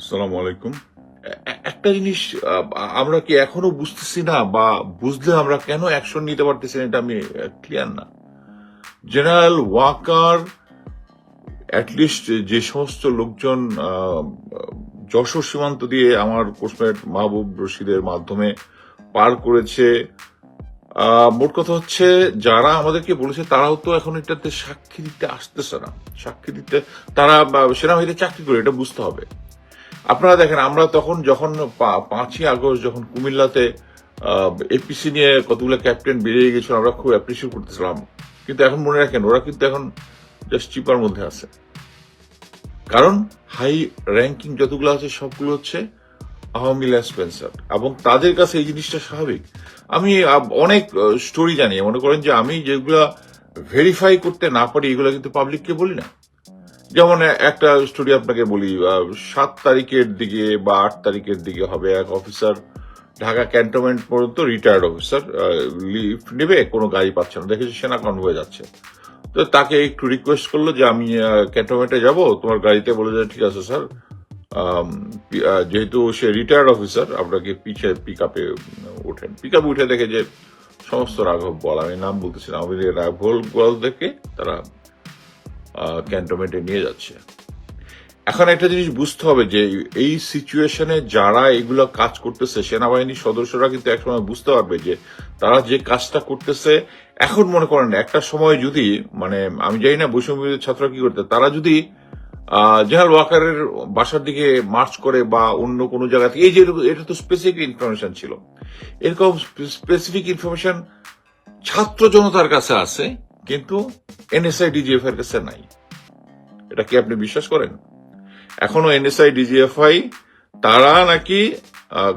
আসসালামু আলাইকুম। একটা জিনিস আমরা কি এখনও বুঝতেছি না বা বুঝলে আমরা কেন অ্যাকশন নিতে পারতেছি না এটা আমি ক্লিয়ার না। জেনারেল ওয়াকার অ্যাটলিস্ট যে সমস্ত লোকজন যশোর সীমান্ত দিয়ে আমার কোর্সমেট মাহবুব রশিদের মাধ্যমে পার করেছে মোট কথা হচ্ছে যারা আমাদেরকে বলেছে তারাও তো এখন এটাতে সাক্ষী দিতে আসতেছে না। সাক্ষী দিতে, তারা সেনাবাহিনীতে চাকরি করে, এটা বুঝতে হবে। আপনারা দেখেন, আমরা তখন যখন পাঁচই আগস্ট যখন কুমিল্লাতে এপিসি নিয়ে কতগুলো ক্যাপ্টেন বেরিয়ে গেছিল আমরা খুব অ্যাপ্রিসিয়েট করতেছিলাম। কিন্তু এখন মনে রাখেন, ওরা কিন্তু এখন জাস্ট চিপার মধ্যে আছে। কারণ হাই র্যাঙ্কিং যতগুলো আছে, সবগুলো হচ্ছে আওয়ামী স্পেন্সার এবং তাদের কাছে এই জিনিসটা স্বাভাবিক। আমি অনেক স্টোরি জানি। মনে করেন যে আমি যেগুলা ভেরিফাই করতে না পারি, এগুলো কিন্তু পাবলিককে বলি না। যেমন একটা স্টোরি আপনাকে বলি সাত তারিখের দিকে বা আট তারিখের দিকে হবে এক অফিসার ঢাকা ক্যান্টনমেন্ট পর্যন্ত রিটায়ার্ড অফিসার লিফট নেবে, কোনো গাড়ি পাচ্ছে না। দেখেছি সেনা কনভয়ে যাচ্ছে। তো তাকে একটু রিকোয়েস্ট করল যে, আমি ক্যান্টনমেন্টে যাব, তোমার গাড়িতে বলে যে ঠিক আছে স্যার যেহেতু সে রিটায়ার্ড অফিসার আপনাকে পিছে পিক আপে ওঠেন। পিক আপে উঠে দেখে যে, সমস্ত রাঘব বল, আমি নাম বলতেছি না আমি রাঘব বল দেখে তারা ক্যান্টনমেন্টে নিয়ে যাচ্ছে। এখন একটা জিনিস বুঝতে হবে যে এই সিচুয়েশনে যারা এগুলো কাজ করতেছে, সেনাবাহিনীর সদস্যরা কিন্তু একসময় বুঝতে পারবে যে তারা যে কাজটা করতেছে, এখন মনে করেন একটা সময় যদি মানে আমি জানি না বৈষম্য ছাত্ররা কি করতে, তারা যদি জেনারেল ওয়াকারের বাসার দিকে মার্চ করে বা অন্য কোনো জায়গা থেকে এই যে এটা তো স্পেসিফিক ইনফরমেশন ছিল। এরকম স্পেসিফিক ইনফরমেশন ছাত্র জনতার কাছে আছে কিন্তু এনএসআই ডিজিএফ এর কাছে নাই। এটা কি আপনি বিশ্বাস করেন? এখনও এনএসআই ডিজিএফআই তারা নাকি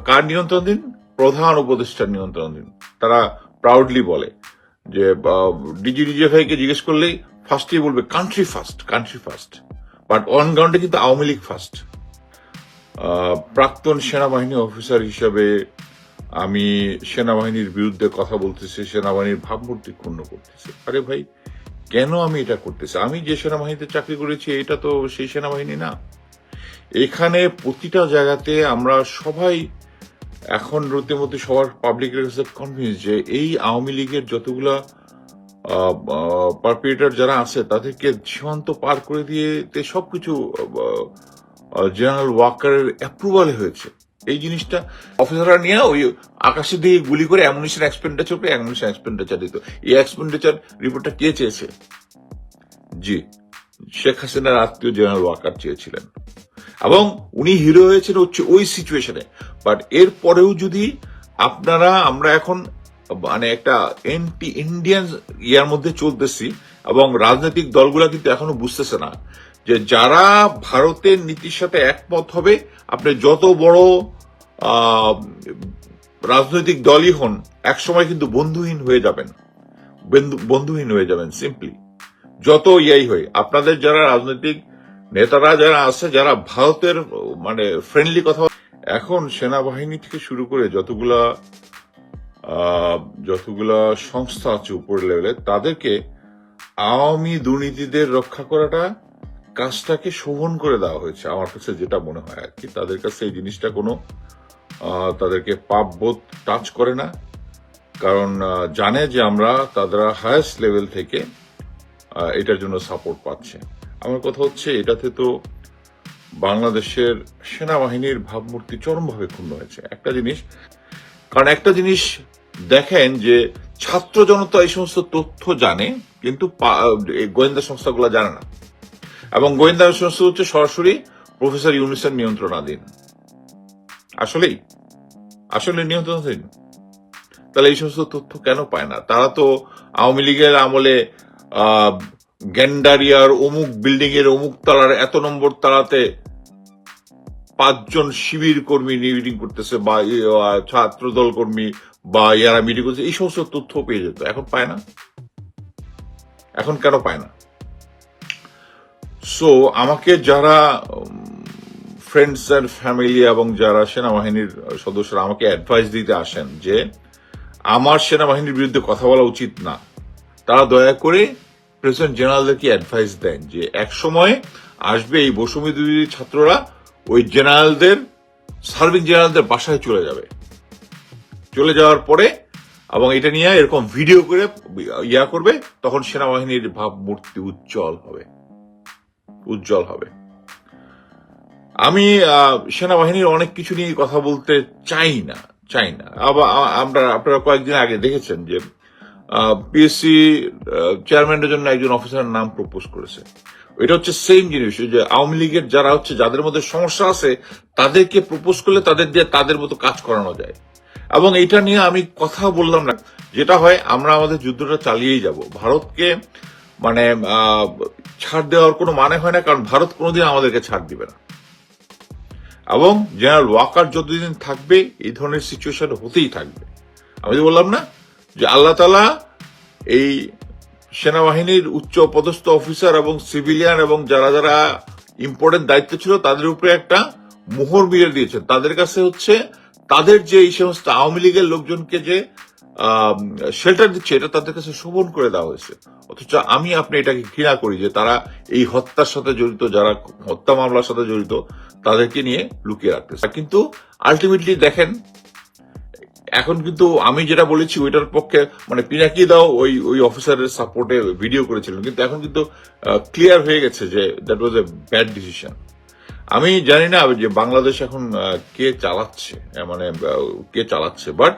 কার নিয়ন্ত্রণাধীন? প্রধান উপদেষ্টার নিয়ন্ত্রণাধীন। তারা প্রাউডলি বলে যে ডিজি ডিজিএফআই কে জিজ্ঞেস করলেই ফার্স্টই বলবে country first country first but on গ্রাউন্ডে কিন্তু আওয়ামী লীগ ফার্স্ট প্রাক্তন সেনাবাহিনী অফিসার হিসাবে আমি সেনাবাহিনীর বিরুদ্ধে কথা বলতেছি, সেনাবাহিনীর ভাবমূর্তি ক্ষুণ্ণ করতেছি। আরে ভাই, কেন আমি এটা করতেছি? আমি যে সেনাবাহিনীতে চাকরি করেছি, এটা তো সেই সেনাবাহিনী না। এখানে প্রতিটা জায়গাতে আমরা সবাই এখন রীতিমতো সবার পাবলিকের কাছে কনভিন্স যে এই আওয়ামী লীগের যতগুলা পারপিয়েটার যারা আছে, তাদেরকে সীমান্ত পার করে দিয়ে সবকিছু জেনারেল ওয়াকারের অ্যাপ্রুভালে হয়েছে। এই জিনিসটা অফিসাররা নিয়ে ওই আকাশের দিকে গুলি করে অ্যামুনিশন এক্সপেন্ডিচার করে অ্যামুনিশন এক্সপেন্ডিচার দিত। এই এক্সপেন্ডিচার রিপোর্টটা কে চেয়েছে? জি, শেখ হাসিনার আত্মীয় জেনারেল ওয়াকার চেয়েছিলেন। এবং উনি হিরো হয়েছেন হচ্ছে ওই সিচুয়েশনে বাট এর পরেও যদি আপনারা, আমরা এখন মানে একটা এন্টি ইন্ডিয়ান ইয়ার মধ্যে চলতেছি এবং রাজনৈতিক দলগুলা কিন্তু এখনও বুঝতেছে না। যে যারা ভারতের নীতির সাথে একমত হবে, আপনি যত বড় রাজনৈতিক দলই হন, একসময় কিন্তু বন্ধুহীন হয়ে যাবেন। বন্ধু- বন্ধুহীন হয়ে যাবেন সিম্পলি যত ইয়াই হয় আপনাদের যারা রাজনৈতিক নেতারা যারা আছে, যারা ভারতের মানে ফ্রেন্ডলি কথা এখন সেনাবাহিনী থেকে শুরু করে যতগুলা যতগুলা সংস্থা আছে উপর লেভেলে তাদেরকে আওয়ামী দুর্নীতিদের রক্ষা করাটা কাজটাকে শোভন করে দেওয়া হয়েছে, আমার কাছে যেটা মনে হয় আর কি। তাদের কাছে এই জিনিসটা কোনো তাদেরকে পাপ বোধ টাচ করে না। কারণ জানে যে আমরা তারা হায়েস্ট লেভেল থেকে এটার জন্য সাপোর্ট পাচ্ছে। আমার কথা হচ্ছে, এটাতে তো বাংলাদেশের সেনাবাহিনীর ভাবমূর্তি চরমভাবে ক্ষুণ্ণ হয়েছে। একটা জিনিস, কারণ একটা জিনিস দেখেন যে ছাত্র জনতা এই সমস্ত তথ্য জানে, কিন্তু গোয়েন্দা সংস্থাগুলো জানে না। এবং গোয়েন্দা সংস্থা হচ্ছে সরাসরি প্রফেসর ইউনিসের নিয়ন্ত্রণাধীন। আসলেই, আসলে নিয়ন্ত্রণাধীন। তাহলে এই সমস্ত তথ্য কেন পায় না? তারা তো আওয়ামী লীগের আমলে গ্যান্ডারিয়ার অমুক বিল্ডিং এর অমুক তলার এত নম্বর তালাতে পাঁচজন শিবির কর্মী মিটিং করতেছে বা ছাত্র দল কর্মী বা, ইয়ারা মিটিং করছে এই সমস্ত তথ্য পেয়ে যেত। এখন পায় না? এখন কেন পায় না? সো আমাকে যারা ফ্রেন্ডস অ্যান্ড ফ্যামিলি এবং যারা সেনাবাহিনীর সদস্যরা আমাকে অ্যাডভাইস দিতে আসেন যে, আমার সেনাবাহিনীর বিরুদ্ধে কথা বলা উচিত না। তারা দয়া করে প্রেসিডেন্ট জেনারেলদেরকে অ্যাডভাইস দেন? যে, এক সময় আসবে এই বসুমিত ছাত্ররা, ওই জেনারেলদের সার্ভিং জেনারেলদের বাসায় চলে যাবে। চলে যাওয়ার পরে, এবং এটা নিয়ে এরকম ভিডিও করে, ইয়া করবে, তখন সেনাবাহিনীর ভাবমূর্তি উজ্জ্বল হবে। উজ্জ্বল হবে। আমি সেনাবাহিনীর অনেক কিছু নিয়ে কথা বলতে চাই না চাই না। আবার আমরা, আপনারা কয়েকদিন আগে দেখেছেন যে পিএসসি চেয়ারম্যানের জন্য একজন অফিসারের নাম প্রপোজ করেছে। এটা হচ্ছে সেম জিনিস, যে আওয়ামী লীগের যারা হচ্ছে, যাদের মধ্যে সমস্যা আছে, তাদেরকে প্রপোজ করলে তাদের দিয়ে তাদের মতো কাজ করানো যায়। এবং এটা নিয়ে আমি কথা বললাম না। যেটা হয়, আমরা আমাদের যুদ্ধটা চালিয়েই যাব। ভারতকে মানে ছাড় দেওয়ার কোনো মানে হয় না, কারণ ভারত কোনোদিন আমাদেরকে ছাড় দিবে না। এবং জেনারেল ওয়াকার যতদিন থাকবে, এই ধরনের সিচুয়েশন হতেই থাকবে। আমি বললাম না, যে আল্লাহ তালা এই সেনাবাহিনীর উচ্চ পদস্থ অফিসার এবং সিভিলিয়ান এবং যারা যারা ইম্পর্টেন্ট দায়িত্ব ছিল, তাদের উপরে একটা মোহর মিলে দিয়েছেন। তাদের কাছে হচ্ছে, তাদের যে এই সমস্ত আওয়ামী লীগের লোকজনকে যে শেল্টার দিচ্ছে, এটা তাদের কাছে শোভন করে দেওয়া হয়েছে। অথচ আমি আপনি এটাকে ঘৃণা করি যে তারা এই হত্যার সাথে জড়িত, যারা হত্যা মামলার সাথে জড়িত, তাদেরকে নিয়ে লুকিয়ে রাখতেছে। কিন্তু আলটিমেটলি দেখেন, এখন কিন্তু আমি যেটা বলেছি, ওইটার পক্ষে মানে পিনাকি দাও ওই ওই অফিসারের সাপোর্টে ভিডিও করেছিলেন। কিন্তু এখন কিন্তু ক্লিয়ার হয়ে গেছে যে that was a bad decision আমি জানি না যে বাংলাদেশ এখন কে চালাচ্ছে মানে কে চালাচ্ছে বাট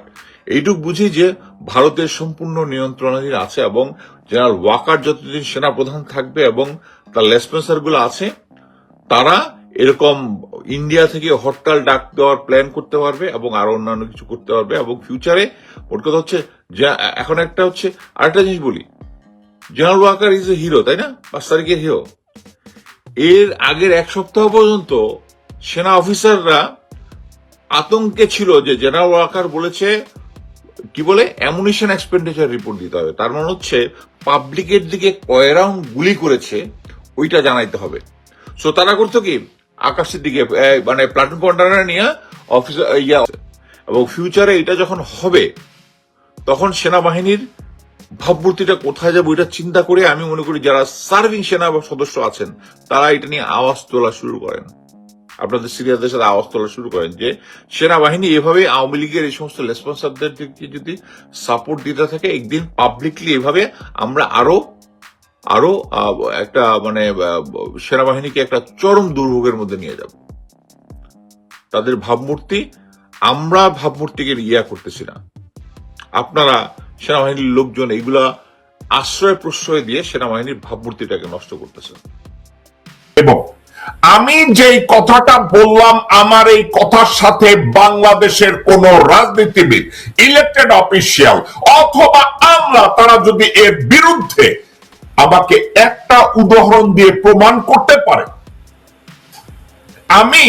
এইটুক বুঝি যে ভারতের সম্পূর্ণ নিয়ন্ত্রণাধীন আছে এবং জেনারেল ওয়াকার যতদিন সেনাপ্রধান থাকবে এবং তার লেসপেন্সারগুলো আছে, তারা এরকম ইন্ডিয়া থেকে হরতাল ডাক দেওয়ার প্ল্যান করতে পারবে এবং আরও অন্যান্য কিছু করতে পারবে এবং ফিউচারে মোট কথা হচ্ছে এখন একটা হচ্ছে আরেকটা জিনিস বলি। General Waker is a hero তাই না? পাঁচ তারিখের হিরো এর আগের এক সপ্তাহ পর্যন্ত সেনা অফিসাররা আতঙ্কে ছিল যে জেনারেল ওয়াকার বলেছে, কি বলে অ্যামুনিশন এক্সপেন্ডিচার রিপোর্ট দিতে হবে। তার মানে হচ্ছে পাবলিকের দিকে কয় রাউন্ড গুলি করেছে, ওইটা জানাইতে হবে। সো তারা করতো কি, আকাশের দিকে মানে প্লাটুন কমান্ডার নিয়ে অফিসার ইয়া, এবং ফিউচারে এটা যখন হবে, তখন সেনাবাহিনীর ভাবমূর্তিটা কোথায় যাব এটা চিন্তা করে আমি মনে করি যারা সার্ভিং সেনা বা সদস্য আছেন, তারা এটা নিয়ে আওয়াজ তোলা শুরু করেন। আপনাদের সিরিয়াসদের সাথে আওয়াজ তোলা শুরু করেন যে, সেনাবাহিনী এভাবে আওয়ামী লীগের এই সমস্ত রেসপন্সারদেরকে যদি সাপোর্ট দিতে থাকে, একদিন পাবলিকলি এভাবে আমরা আরও আরও একটা মানে সেনাবাহিনীকে একটা চরম দুর্ভোগের মধ্যে নিয়ে যাব। তাদের ভাবমূর্তি, আমরা ভাবমূর্তিকে ইয়া করতেছি না। আপনারা সেনাবাহিনীর লোকজন এইগুলা আশ্রয় প্রশ্রয় দিয়ে সেনাবাহিনীর ভাবমূর্তিটাকে নষ্ট করতেছেন এবং আমি যেই কথাটা বললাম, আমার এই কথার সাথে বাংলাদেশের কোন রাজনীতিবিদ ইলেক্টেড অফিসিয়াল অথবা আমরা, তারা যদি এর বিরুদ্ধে আমাকে একটা উদাহরণ দিয়ে প্রমাণ করতে পারে, আমি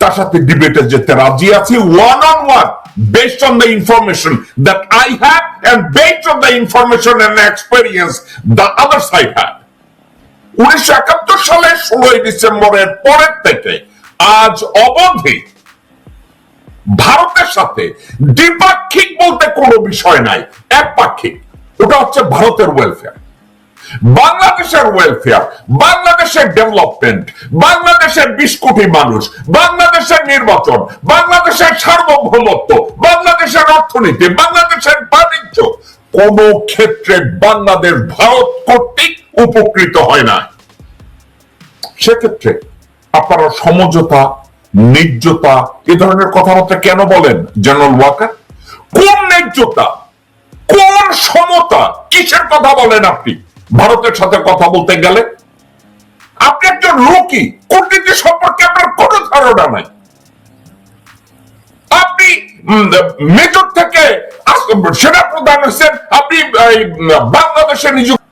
তার সাথে ডিবেটে যেতে রাজি আছি one on one based on the information that I have and based on the information and experience the other side had. উনিশশো একাত্তর সালের ষোলোই ডিসেম্বরের পরের থেকে আজ অবধি ভারতের সাথে দ্বিপাক্ষিক বলতে কোনো বিষয় নাই একপাক্ষিক ওটা হচ্ছে ভারতের ওয়েলফেয়ার বাংলাদেশের ওয়েলফেয়ার বাংলাদেশের ডেভেলপমেন্ট বাংলাদেশের বিশ কোটি মানুষ, বাংলাদেশের নির্বাচন, বাংলাদেশের সার্বভৌমত্ব, বাংলাদেশের অর্থনীতি, বাংলাদেশের বাণিজ্য কোন ক্ষেত্রে বাংলাদেশ ভারত কর্তৃক উপকৃত হয় না। সেক্ষেত্রে আপনারা সমঝোতা, ন্যায্যতা এ ধরনের কথাবার্তা কেন বলেন জেনারেল ওয়াকার কোন ন্যায্যতা, কোন সমতা, কিসের কথা বলেন আপনি? ভারতের সাথে কথা বলতে গেলে আপনি একজন লোকই কূটনীতি সম্পর্কে আপনার কোনো ধারণা নাই আপনি মেজর থেকে সেনা প্রধান হচ্ছেন আপনি বাংলাদেশে নিযুক্ত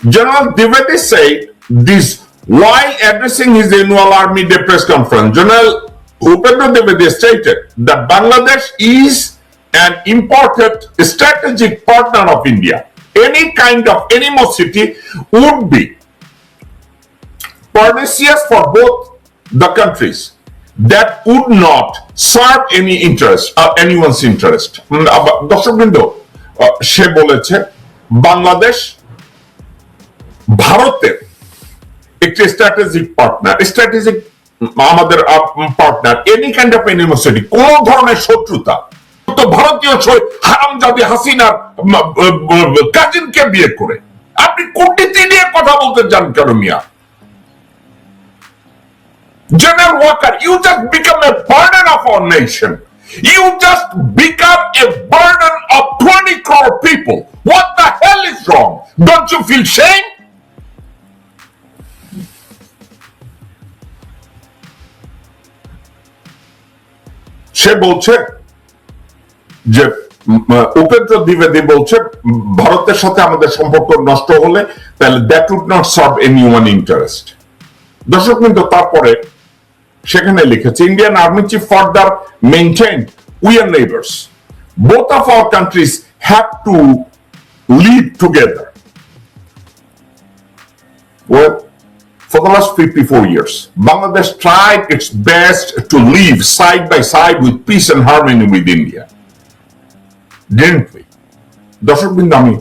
General Dwivedi said this while addressing his annual Army Day press conference. General Upendra Dwivedi stated that Bangladesh is an important strategic partner of India. Any kind of animosity would be pernicious for both the countries. That would not serve any interest, uh, anyone's interest. দর্শকবৃন্দ সে বলেছে বাংলাদেশ ভারতের একটি strategic partner strategic আমাদের partner any kind of enmity কোন ধরনের শত্রুতা ভারতীয় হারাম জাতি হাসিনার কাজিনকে বিয়ে করে আপনি কূটনীতি নিয়ে কথা বলতে চান কেন মিয়া General Walker, you just become a burden of our nation. You just become a burden of 20 crore people. What the hell is wrong? Don't you feel shame? সে বলছে যে উপেন্দ্র দ্বিবেদী বলছে ভারতের সাথে আমাদের সম্পর্ক নষ্ট হলে তাহলে that would not serve any one interest দর্শক কিন্তু তারপরে সেখানে লিখেছে Indian army chief further maintain we are neighbours both of our countries have to live together Well, for the last 54 years, Bangladesh tried its best to live side by side with peace and harmony with India. Didn't we? দর্শকবৃন্দ আমি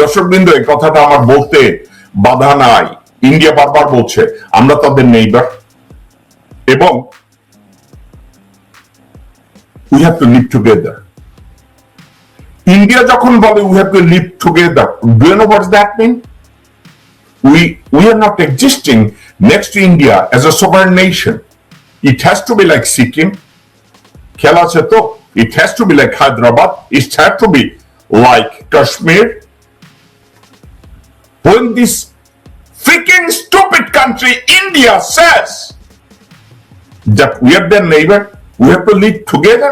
দর্শকবৃন্দ এই কথাটা আমার বলতে বাধা নাই। India বারবার বলছে আমরা তাদের নেইবার এবং we have to live together India যখন বলে we have to live together do know what's that mean we are not existing next to India as a sovereign nation. It has to be like Sikkim, খেলা আছে তো। It has to be like Hyderabad, it has to be like Kashmir. When this freaking stupid country India says that we are their neighbor, we have to live together.